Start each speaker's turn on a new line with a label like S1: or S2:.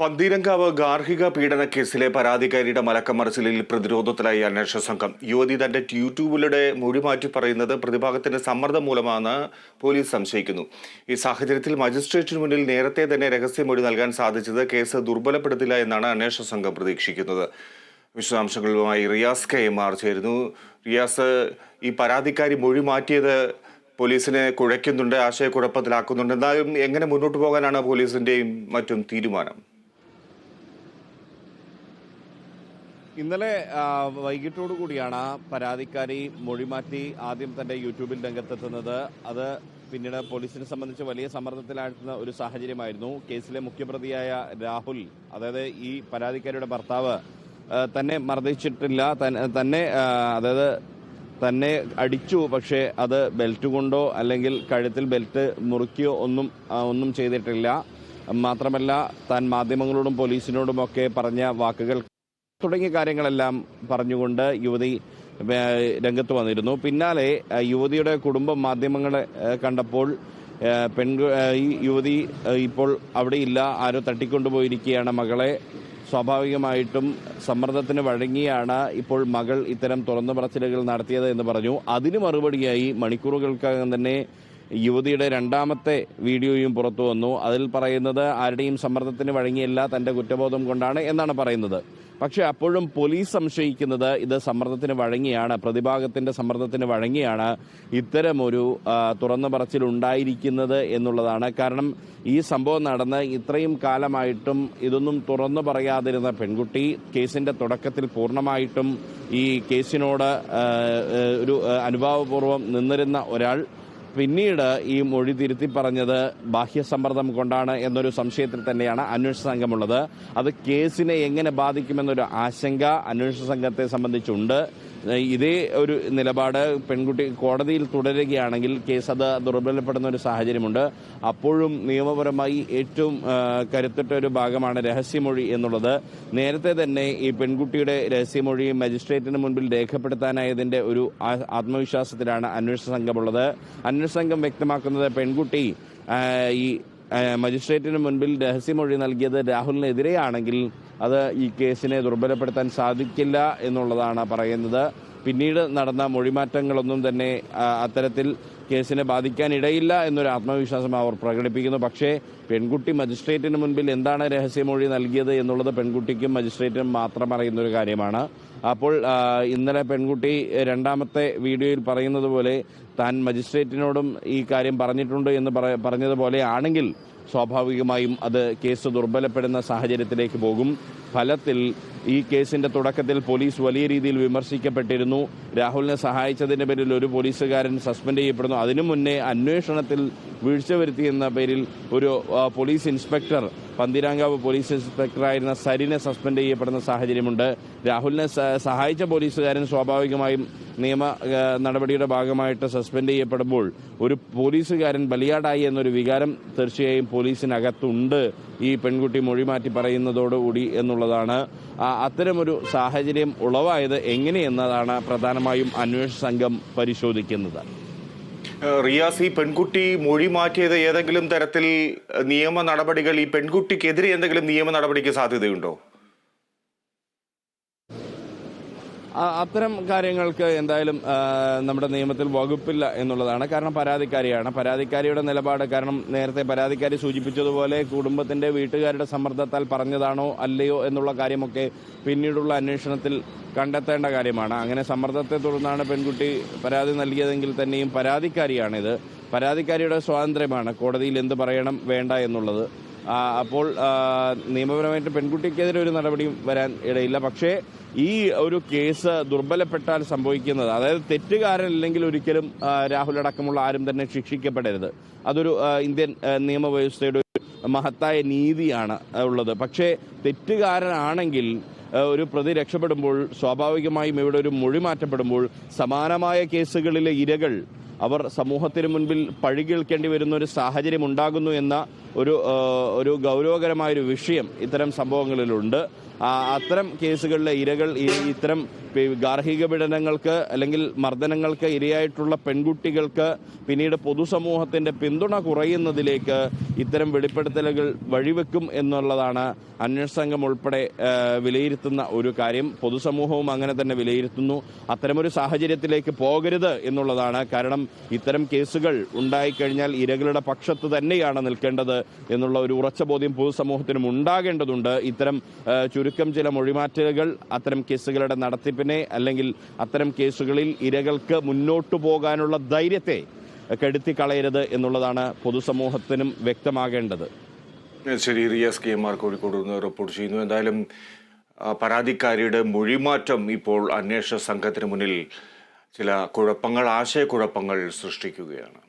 S1: പന്തീരങ്കാവ് ഗാർഹിക പീഡന കേസിലെ പരാതിക്കാരിയുടെ മലക്കമറിച്ചിലിൽ പ്രതിരോധത്തിലായി അന്വേഷണ സംഘം. യുവതി തന്റെ യൂട്യൂബിലൂടെ മൊഴി മാറ്റി പറയുന്നത് പ്രതിഭാഗത്തിന്റെ സമ്മർദ്ദം മൂലമാണെന്ന് പോലീസ് സംശയിക്കുന്നു. ഈ സാഹചര്യത്തിൽ മജിസ്ട്രേറ്റിന് മുന്നിൽ നേരത്തെ തന്നെ രഹസ്യമൊഴി നൽകാൻ സാധിച്ചത് കേസ് ദുർബലപ്പെടുത്തില്ല എന്നാണ് അന്വേഷണ സംഘം പ്രതീക്ഷിക്കുന്നത്. വിശദാംശങ്ങളുമായി റിയാസ് കെ എം ആർ ചേരുന്നു. റിയാസ് ഈ പരാതിക്കാരി മൊഴി മാറ്റിയത് പോലീസിനെ കുഴയ്ക്കുന്നുണ്ട് ആശയക്കുഴപ്പത്തിലാക്കുന്നുണ്ട്. എന്നാലും എങ്ങനെ മുന്നോട്ട് പോകാനാണ് പോലീസിന്റെയും മറ്റും തീരുമാനം?
S2: ഇന്നലെ വൈകിട്ടോടു കൂടിയാണ് പരാതിക്കാരി മൊഴിമാറ്റി ആദ്യം തന്റെ യൂട്യൂബിൽ രംഗത്തെത്തുന്നത്. അത് പിന്നീട് പോലീസിനെ സംബന്ധിച്ച് വലിയ സമ്മർദ്ദത്തിലാഴ്ത്തുന്ന ഒരു സാഹചര്യമായിരുന്നു. കേസിലെ മുഖ്യപ്രതിയായ രാഹുൽ അതായത് ഈ പരാതിക്കാരിയുടെ ഭർത്താവ് തന്നെ മർദ്ദിച്ചിട്ടില്ല. തന്നെ അതായത് തന്നെ അടിച്ചു പക്ഷേ അത് ബെൽറ്റ് കൊണ്ടോ അല്ലെങ്കിൽ കഴുത്തിൽ ബെൽറ്റ് മുറുക്കിയോ ഒന്നും ഒന്നും ചെയ്തിട്ടില്ല. മാത്രമല്ല താൻ മാധ്യമങ്ങളോടും പോലീസിനോടുമൊക്കെ പറഞ്ഞ വാക്കുകൾ തുടങ്ങിയ കാര്യങ്ങളെല്ലാം പറഞ്ഞുകൊണ്ട് യുവതി രംഗത്ത് വന്നിരുന്നു. പിന്നാലെ യുവതിയുടെ കുടുംബം മാധ്യമങ്ങളെ കണ്ടപ്പോൾ പെൺ ഈ യുവതി ഇപ്പോൾ അവിടെ ഇല്ല ആരോ തട്ടിക്കൊണ്ടുപോയിരിക്കുകയാണ് മകളെ. സ്വാഭാവികമായിട്ടും സമ്മർദ്ദത്തിന് വഴങ്ങിയാണ് ഇപ്പോൾ മകൾ ഇത്തരം തുറന്നു പറച്ചിലുകൾ നടത്തിയത് എന്ന് പറഞ്ഞു. അതിന് മറുപടിയായി മണിക്കൂറുകൾക്കകം തന്നെ യുവതിയുടെ രണ്ടാമത്തെ വീഡിയോയും പുറത്തു വന്നു. അതിൽ പറയുന്നത് ആരുടെയും സമ്മർദ്ദത്തിന് വഴങ്ങിയല്ല തന്റെ കുറ്റബോധം കൊണ്ടാണ് എന്നാണ് പറയുന്നത്. പക്ഷേ അപ്പോഴും പോലീസ് സംശയിക്കുന്നത് ഇത് സമ്മർദ്ദത്തിന് വഴങ്ങിയാണ് പ്രതിഭാഗത്തിന്റെ സമ്മർദ്ദത്തിന് വഴങ്ങിയാണ് ഇത്തരമൊരു തുറന്ന പറച്ചിൽ ഉണ്ടായിരിക്കുന്നത് എന്നുള്ളതാണ്. കാരണം ഈ സംഭവം നടന്ന് ഇത്രയും കാലമായിട്ടും ഇതൊന്നും തുറന്നു പറയാതിരുന്ന പെൺകുട്ടി കേസിന്റെ തുടക്കത്തിൽ പൂർണമായിട്ടും ഈ കേസിനോട് ഒരു അനുഭാവപൂർവം നിന്നിരുന്ന ഒരാൾ പിന്നീട് ഈ മൊഴി തിരുത്തി പറഞ്ഞത് ബാഹ്യസമ്മർദ്ദം കൊണ്ടാണ് എന്നൊരു സംശയത്തിൽ തന്നെയാണ് അന്വേഷണ സംഘമുള്ളത്. അത് കേസിനെ എങ്ങനെ ബാധിക്കുമെന്നൊരു ആശങ്ക അന്വേഷണ സംഘത്തെ സംബന്ധിച്ചുണ്ട്. ഇതേ ഒരു നിലപാട് പെൺകുട്ടി കോടതിയിൽ തുടരുകയാണെങ്കിൽ കേസ് അത് ദുർബലപ്പെടുന്ന ഒരു സാഹചര്യമുണ്ട്. അപ്പോഴും നിയമപരമായി ഏറ്റവും കരുത്തിട്ട ഒരു ഭാഗമാണ് രഹസ്യമൊഴി എന്നുള്ളത്. നേരത്തെ തന്നെ ഈ പെൺകുട്ടിയുടെ രഹസ്യമൊഴി മജിസ്ട്രേറ്റിന് മുൻപിൽ രേഖപ്പെടുത്താനായതിന്റെ ഒരു ആത്മവിശ്വാസത്തിലാണ് അന്വേഷണ സംഘമുള്ളത്. അന്വേഷണ സംഘം വ്യക്തമാക്കുന്നത് പെൺകുട്ടി ഈ മജിസ്ട്രേറ്റിന് മുൻപിൽ രഹസ്യമൊഴി നൽകിയത് രാഹുലിനെതിരെയാണെങ്കിൽ അത് ഈ കേസിനെ ദുർബലപ്പെടുത്താൻ സാധിക്കില്ല എന്നുള്ളതാണ് പറയുന്നത്. പിന്നീട് നടന്ന മൊഴിമാറ്റങ്ങളൊന്നും തന്നെ അത്തരത്തിൽ കേസിനെ ബാധിക്കാനിടയില്ല എന്നൊരു ആത്മവിശ്വാസം അവർ പ്രകടിപ്പിക്കുന്നു. പക്ഷേ പെൺകുട്ടി മജിസ്ട്രേറ്റിന് മുൻപിൽ എന്താണ് രഹസ്യമൊഴി നൽകിയത് എന്നുള്ളത് പെൺകുട്ടിക്കും മജിസ്ട്രേറ്റിനും മാത്രം അറിയുന്ന ഒരു കാര്യമാണ്. അപ്പോൾ ഇന്നലെ പെൺകുട്ടി രണ്ടാമത്തെ വീഡിയോയിൽ പറയുന്നത് പോലെ താൻ മജിസ്ട്രേറ്റിനോടും ഈ കാര്യം പറഞ്ഞിട്ടുണ്ട് എന്ന് പറ- പറഞ്ഞതുപോലെ ആണെങ്കിൽ സ്വാഭാവികമായും അത് കേസ് ദുർബലപ്പെടുന്ന സാഹചര്യത്തിലേക്ക് പോകും. ഫലത്തിൽ ഈ കേസിന്റെ തുടക്കത്തിൽ പോലീസ് വലിയ രീതിയിൽ വിമർശിക്കപ്പെട്ടിരുന്നു. രാഹുലിനെ സഹായിച്ചതിന്റെ പേരിൽ ഒരു പോലീസുകാരൻ സസ്പെൻഡ് ചെയ്യപ്പെടുന്നു. അതിനു മുന്നേ അന്വേഷണത്തിൽ വീഴ്ച വരുത്തിയെന്ന പേരിൽ ഒരു പോലീസ് ഇൻസ്പെക്ടർ പന്തിരാങ്കാവ് പോലീസ് ഇൻസ്പെക്ടറായിരുന്ന സരിനെ സസ്പെൻഡ് ചെയ്യപ്പെടുന്ന സാഹചര്യമുണ്ട്. രാഹുലിനെ സഹായിച്ച പോലീസുകാരൻ സ്വാഭാവികമായും നിയമ നടപടിയുടെ ഭാഗമായിട്ട് സസ്പെൻഡ് ചെയ്യപ്പെടുമ്പോൾ ഒരു പോലീസുകാരൻ ബലിയാടായി എന്നൊരു വികാരം തീർച്ചയായും പോലീസിനകത്തുണ്ട്. ഈ പെൺകുട്ടി മൊഴിമാറ്റി പറയുന്നതോടുകൂടി എന്നുള്ളതാണ്. അത്തരമൊരു സാഹചര്യം ഉളവായത് എങ്ങനെയെന്നതാണ് പ്രധാനമായും അന്വേഷണ സംഘം പരിശോധിക്കുന്നത്.
S1: റിയാസ് ഈ പെൺകുട്ടി മൊഴി മാറ്റിയത് ഏതെങ്കിലും തരത്തിൽ നിയമ നടപടികൾ ഈ പെൺകുട്ടിക്കെതിരെ എന്തെങ്കിലും നിയമ നടപടിക്ക് സാധ്യതയുണ്ടോ?
S2: അത്തരം കാര്യങ്ങൾക്ക് എന്തായാലും നമ്മുടെ നിയമത്തിൽ വകുപ്പില്ല എന്നുള്ളതാണ് കാരണം പരാതിക്കാരിയാണ്. പരാതിക്കാരിയുടെ നിലപാട് കാരണം നേരത്തെ പരാതിക്കാരി സൂചിപ്പിച്ചതുപോലെ കുടുംബത്തിന്റെ വീട്ടുകാരുടെ സമ്മർദ്ദത്താൽ പറഞ്ഞതാണോ അല്ലയോ എന്നുള്ള കാര്യമൊക്കെ പിന്നീടുള്ള അന്വേഷണത്തിൽ കണ്ടെത്തേണ്ട കാര്യമാണ്. അങ്ങനെ സമ്മർദ്ദത്തെ തുടർന്നാണ് പെൺകുട്ടി പരാതി നൽകിയതെങ്കിൽ തന്നെയും പരാതിക്കാരിയാണിത്. പരാതിക്കാരിയുടെ സ്വാതന്ത്ര്യമാണ് കോടതിയിൽ എന്ത് പറയണം വേണ്ട എന്നുള്ളത്. അപ്പോൾ നിയമപരമായിട്ട് പെൺകുട്ടിക്കെതിരെ ഒരു നടപടിയും വരാൻ ഇടയില്ല. പക്ഷേ ഈ ഒരു കേസ് ദുർബലപ്പെട്ടാൽ സംഭവിക്കുന്നത് അതായത് തെറ്റുകാരനില്ലെങ്കിൽ ഒരിക്കലും രാഹുൽ അടക്കമുള്ള ആരും തന്നെ ശിക്ഷിക്കപ്പെടരുത്. അതൊരു ഇന്ത്യൻ നിയമവ്യവസ്ഥയുടെ ഒരു മഹത്തായ നീതിയാണ് ഉള്ളത്. പക്ഷേ തെറ്റുകാരനാണെങ്കിൽ ഒരു പ്രതി രക്ഷപ്പെടുമ്പോൾ സ്വാഭാവികമായും ഇവിടെ ഒരു മൊഴി മാറ്റപ്പെടുമ്പോൾ സമാനമായ കേസുകളിലെ ഇരകൾ അവർ സമൂഹത്തിന് മുൻപിൽ പഴികേൾക്കേണ്ടി വരുന്ന ഒരു സാഹചര്യം ഉണ്ടാകുന്നു എന്ന ഒരു ഒരു ഗൗരവകരമായൊരു വിഷയം ഇത്തരം സംഭവങ്ങളിലുണ്ട്. അത്തരം കേസുകളിലെ ഇരകൾ ഇത്തരം ഗാർഹിക പീഡനങ്ങൾക്ക് അല്ലെങ്കിൽ മർദ്ദനങ്ങൾക്ക് ഇരയായിട്ടുള്ള പെൺകുട്ടികൾക്ക് പിന്നീട് പൊതുസമൂഹത്തിന്റെ പിന്തുണ കുറയുന്നതിലേക്ക് ഇത്തരം വെളിപ്പെടുത്തലുകൾ വഴിവെക്കും എന്നുള്ളതാണ് അന്വേഷണ സംഘം ഉൾപ്പെടെ വിലയിരുത്തുന്ന ഒരു കാര്യം. പൊതുസമൂഹവും അങ്ങനെ തന്നെ വിലയിരുത്തുന്നു. അത്തരമൊരു സാഹചര്യത്തിലേക്ക് പോകരുത് എന്നുള്ളതാണ് കാരണം ഇത്തരം കേസുകൾ ഉണ്ടായിക്കഴിഞ്ഞാൽ ഇരകളുടെ പക്ഷത്ത് തന്നെയാണ് നിൽക്കേണ്ടത് എന്നുള്ള ഒരു ഉറച്ച ബോധ്യം പൊതുസമൂഹത്തിനും ഉണ്ടാകേണ്ടതുണ്ട്. ഇത്തരം ചുരുക്കം ചില മൊഴിമാറ്റലുകൾ അത്തരം കേസുകളുടെ നടത്തിപ്പിനെ അല്ലെങ്കിൽ അത്തരം കേസുകളിൽ ഇരകൾക്ക് മുന്നോട്ടു പോകാനുള്ള ധൈര്യത്തെ കെടുത്തി കളയരുത് എന്നുള്ളതാണ് പൊതുസമൂഹത്തിനും വ്യക്തമാകേണ്ടത്.
S1: ശരി Riyas K M R Kozhikode നിന്ന് റിപ്പോർട്ട് ചെയ്യുന്നു. എന്തായാലും പരാതിക്കാരിയുടെ മൊഴിമാറ്റം ഇപ്പോൾ അന്വേഷണ സംഘത്തിന് മുന്നിൽ ചില കുഴപ്പങ്ങൾ ആശയക്കുഴപ്പങ്ങൾ സൃഷ്ടിക്കുകയാണ്.